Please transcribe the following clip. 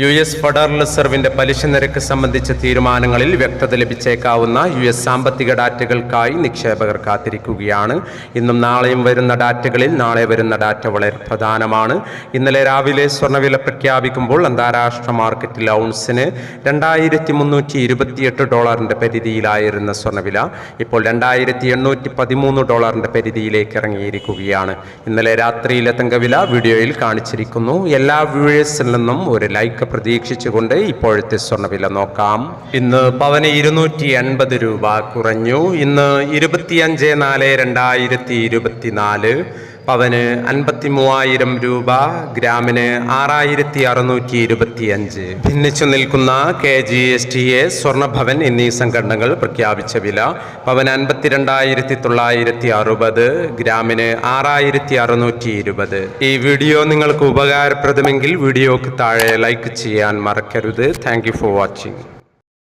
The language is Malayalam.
യു എസ് ഫെഡറൽ റിസർവിന്റെ പലിശ നിരക്ക് സംബന്ധിച്ച തീരുമാനങ്ങളിൽ വ്യക്തത ലഭിച്ചേക്കാവുന്ന യു എസ് സാമ്പത്തിക ഡാറ്റകൾക്കായി നിക്ഷേപകർ കാത്തിരിക്കുകയാണ്. ഇന്നും നാളെയും വരുന്ന ഡാറ്റകളിൽ നാളെ വരുന്ന ഡാറ്റ വളരെ പ്രധാനമാണ്. ഇന്നലെ രാവിലെ സ്വർണവില പ്രഖ്യാപിക്കുമ്പോൾ അന്താരാഷ്ട്ര മാർക്കറ്റിൽ ഔൺസിന് രണ്ടായിരത്തി മുന്നൂറ്റി ഇരുപത്തിയെട്ട് ഡോളറിന്റെ പരിധിയിലായിരുന്ന സ്വർണവില ഇപ്പോൾ രണ്ടായിരത്തി എണ്ണൂറ്റി പതിമൂന്ന് ഡോളറിന്റെ പരിധിയിലേക്ക് ഇറങ്ങിയിരിക്കുകയാണ്. ഇന്നലെ രാത്രിയിലെ തങ്കവില വീഡിയോയിൽ കാണിച്ചിരിക്കുന്നു. എല്ലാ വ്യൂവേഴ്സിൽ നിന്നും ഒരു ലൈക്ക് പ്രതീക്ഷിച്ചുകൊണ്ട് ഇപ്പോഴത്തെ സ്വർണവില നോക്കാം. ഇന്ന് പവന് ഇരുന്നൂറ്റി അൻപത് രൂപ കുറഞ്ഞു. ഇന്ന് ഇരുപത്തിയഞ്ച് നാല് രണ്ടായിരത്തി ഇരുപത്തിനാല്. പവന് അൻപത്തി മൂവായിരം രൂപ ഗ്രാമിന് ആറായിരത്തി അറുന്നൂറ്റി ഇരുപത്തിയഞ്ച് ഭിന്നിച്ചു നിൽക്കുന്ന K G S T A Swarnabhavan എന്നീ സംഘടനകൾ പ്രഖ്യാപിച്ച വില പവൻ അൻപത്തിരണ്ടായിരത്തി തൊള്ളായിരത്തി അറുപത് ഗ്രാമിന് ആറായിരത്തി അറുന്നൂറ്റി ഇരുപത് ഈ വീഡിയോ നിങ്ങൾക്ക് ഉപകാരപ്രദമെങ്കിൽ വീഡിയോക്ക് താഴെ ലൈക്ക് ചെയ്യാൻ മറക്കരുത്. Thank for watching.